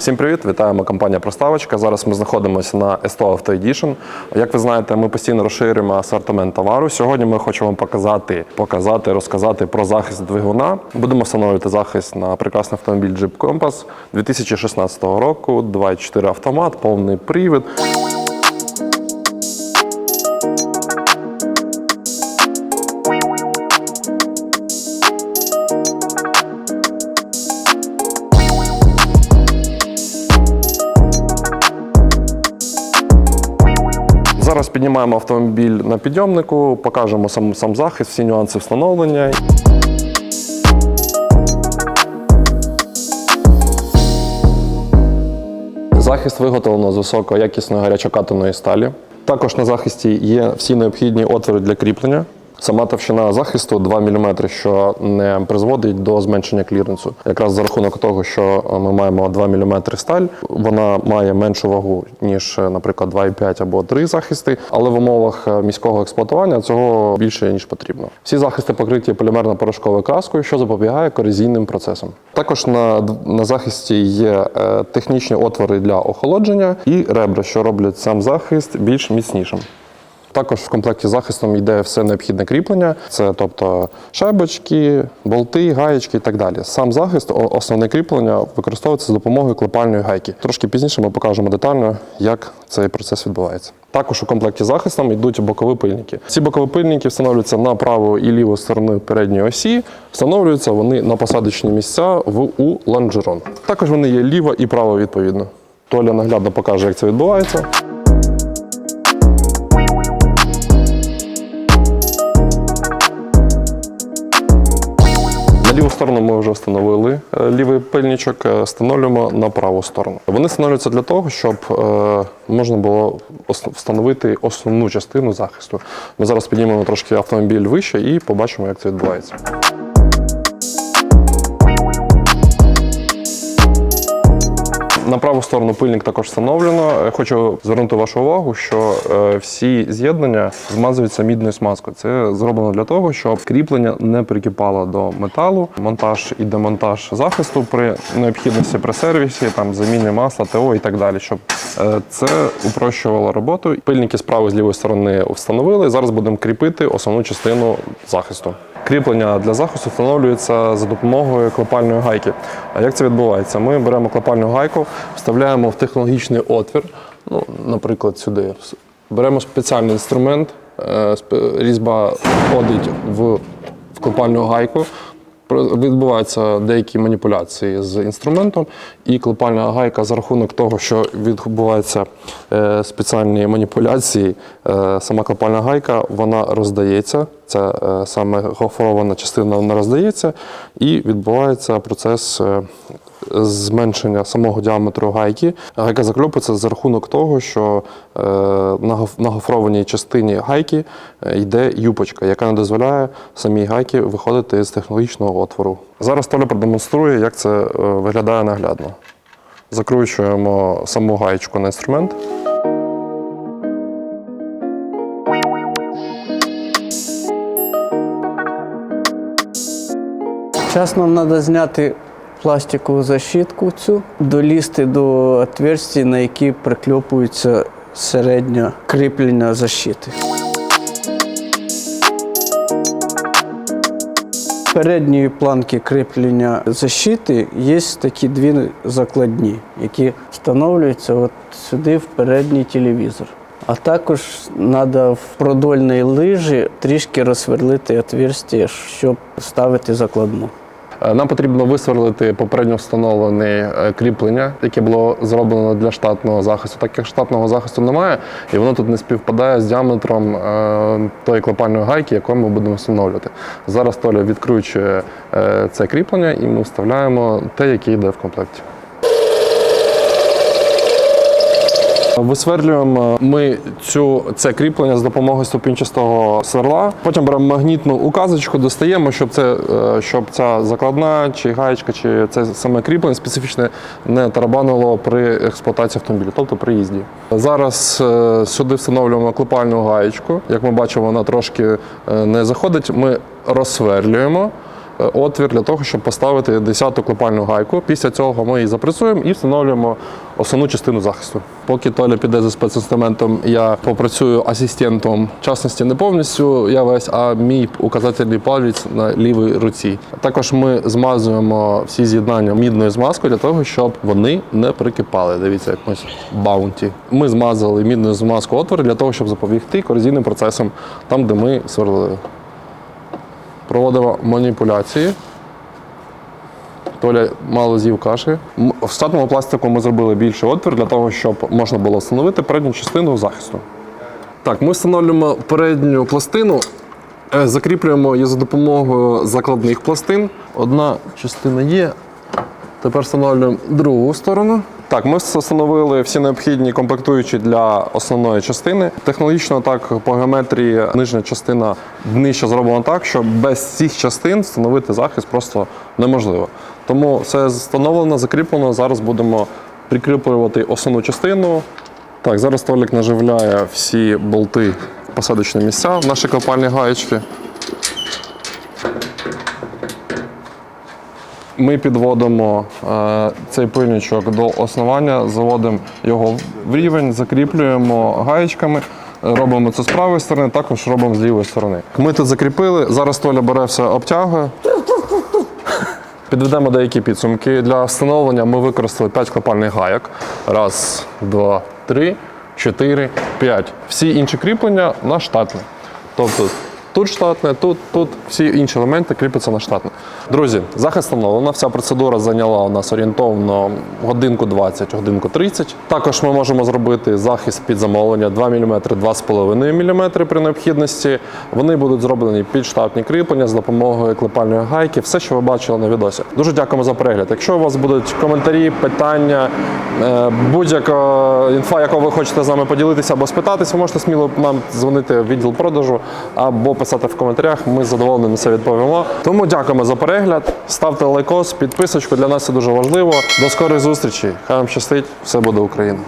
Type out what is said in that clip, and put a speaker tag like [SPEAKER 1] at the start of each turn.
[SPEAKER 1] Всім привіт! Вітаємо компанія Проставочка. Зараз ми знаходимося на S100 Auto Edition. Як ви знаєте, ми постійно розширюємо асортимент товару. Сьогодні ми хочемо показати, показати, розказати про захист двигуна. Будемо встановлювати захист на прекрасний автомобіль Jeep Compass 2016 року, 2.4 автомат, повний привід. Піднімаємо автомобіль на підйомнику, покажемо сам, сам захист, всі нюанси встановлення. Захист виготовлено з високоякісної гарячокатаної сталі. Також на захисті є всі необхідні отвори для кріплення. Сама товщина захисту 2 мм, що не призводить до зменшення кліренсу. Якраз за рахунок того, що ми маємо 2 мм сталь, вона має меншу вагу, ніж, наприклад, 2,5 або 3 захисти, але в умовах е, міського експлуатування цього більше ніж потрібно. Всі захисти покриті полімерно-порошковою краскою, що запобігає корозійним процесам. Також на, на захисті є е, технічні отвори для охолодження і ребра, що роблять сам захист більш міцнішим. Також в комплекті з захистом йде все необхідне кріплення, це тобто шайбочки, болти, гаєчки і так далі. Сам захист, основне кріплення використовується за допомогою клепальної гайки. Трошки пізніше ми покажемо детально, як цей процес відбувається. Також у комплекті з захистом йдуть бокові пильники. Ці бокові пильники встановлюються на праву і ліву сторону передньої осі. Встановлюються вони на посадочні місця в у лонжерон. Також вони є ліва і права відповідно. Толя наглядно покаже, як це відбувається. Сторону ми вже встановили е, лівий пильничок, е, встановлюємо на праву сторону. Вони встановлюються для того, щоб е, можна було встановити основну частину захисту. Ми зараз піднімемо трошки автомобіль вище і побачимо, як це відбувається. На праву сторону пильник також встановлено. Е, Хочу звернути вашу увагу, що е, всі з'єднання змазуються мідною смазкою. Це зроблено для того, щоб кріплення не прикипало до металу. Монтаж і демонтаж захисту при необхідності при сервісі, там заміні масла, ТО і так далі. Щоб е, це упрощувало роботу. Пильники з правої з лівої сторони встановили. Зараз будемо кріпити основну частину захисту. Кріплення для захисту встановлюється за допомогою клепальної гайки. А як це відбувається? Ми беремо клепальну гайку, вставляємо в технологічний отвір, ну, наприклад, сюди. Беремо спеціальний інструмент, е, різьба входить в, клепальну гайку. Відбуваються деякі маніпуляції з інструментом, і клепальна гайка за рахунок того, що відбуваються е, спеціальні маніпуляції, сама клепальна гайка вона роздається. Це е, саме гофрована частина вона роздається, і відбувається процес е, зменшення самого діаметру гайки. Гайка закльопується за рахунок того, що е, на гофрованій частині гайки е, йде юпочка, яка не дозволяє самій гайки виходити з технологічного отвору. Зараз Толя продемонструє, як це е, виглядає наглядно. Закручуємо саму гаєчку на інструмент.
[SPEAKER 2] Зараз нам треба зняти пластикову защитку цю, долізти до отверстий, на які прикльопується середнє кріплення защити. Передньої планки кріплення защити є такі дві закладні, які встановлюються от сюди в передній телевізор. А також треба в продольній лижі трішки розсверлити отверстие, щоб ставити закладну.
[SPEAKER 1] Е, Нам потрібно висверлити попередньо встановлене е, кріплення, яке було зроблено для штатного захисту. Так як штатного захисту немає, і воно тут не співпадає з діаметром е, тої клепальної гайки, яку ми будемо встановлювати. Зараз Толя відкручує це кріплення, і ми вставляємо те, яке йде в комплекті. Висверлюємо ми цю, це кріплення з допомогою ступінчастого сверла. Потім беремо магнітну указочку, достаємо, щоб, це, е, щоб ця закладна чи гаєчка, чи це саме кріплення специфічне не тарабанило при експлуатації автомобіля, тобто при їзді. Зараз е, сюди встановлюємо клепальну гаєчку. Як ми бачимо, вона трошки е, не заходить. Ми розсверлюємо. Е, отвір для того, щоб поставити 10-ту клепальну гайку. Після цього ми її запресуємо і встановлюємо основну частину захисту. Поки Толя піде за спецінструментом, я попрацюю асистентом. В частності не повністю я весь, а мій указательний палець на лівій руці. Також ми змазуємо всі з'єднання мідною змазкою для того, щоб вони не прикипали. Дивіться, як ось баунті. Ми змазали мідною змазкою отвори для того, щоб запобігти корозійним процесам там, де ми сверлили. Проводимо маніпуляції. Толя мало з'їв каші. В штатному пластику ми зробили більший отвір для того, щоб можна було встановити передню частину захисту. Так, ми встановлюємо передню пластину, е, закріплюємо її за допомогою закладних пластин. Одна частина є. Тепер встановлюємо другу сторону. Так, ми встановили всі необхідні комплектуючі для основної частини. Технологічно так по геометрії нижня частина днища зроблена так, що без цих частин встановити захист просто неможливо. Тому все встановлено, закріплено. Зараз будемо прикріплювати основну частину. Так, зараз Толік наживляє всі болти посадочні місця в наші копальні гаєчки. Ми підводимо е, цей пильничок до основання, заводимо його в рівень, закріплюємо гаєчками. Робимо це з правої сторони, також робимо з лівої сторони. Ми тут закріпили. Зараз Толя бере все, обтягує. Підведемо деякі підсумки. Для встановлення ми використали 5 клепальних гайок. Раз, два, три, чотири, п'ять. Всі інші кріплення на штатне. Тобто тут штатне, тут, тут всі інші елементи кріпляться на штатне. Друзі, захист встановлено. Вся процедура зайняла у нас орієнтовно годинку 20, годинку 30. Також ми можемо зробити захист під замовлення 2 мм, 2,5 мм при необхідності. Вони будуть зроблені під штатні кріплення з допомогою клепальної гайки. Все, що ви бачили на відосі. Дуже дякуємо за перегляд. Якщо у вас будуть коментарі, питання, е, будь-яка інфа, яку ви хочете з нами поділитися або спитатися, можете сміло нам дзвонити в відділ продажу або писати в коментарях. Ми з задоволенням це відповімо. Тому дякуємо за перегляд. Ставте лайкос, підписочку. Для нас це дуже важливо. До скорої зустрічі. Хай вам щастить. Все буде Україна.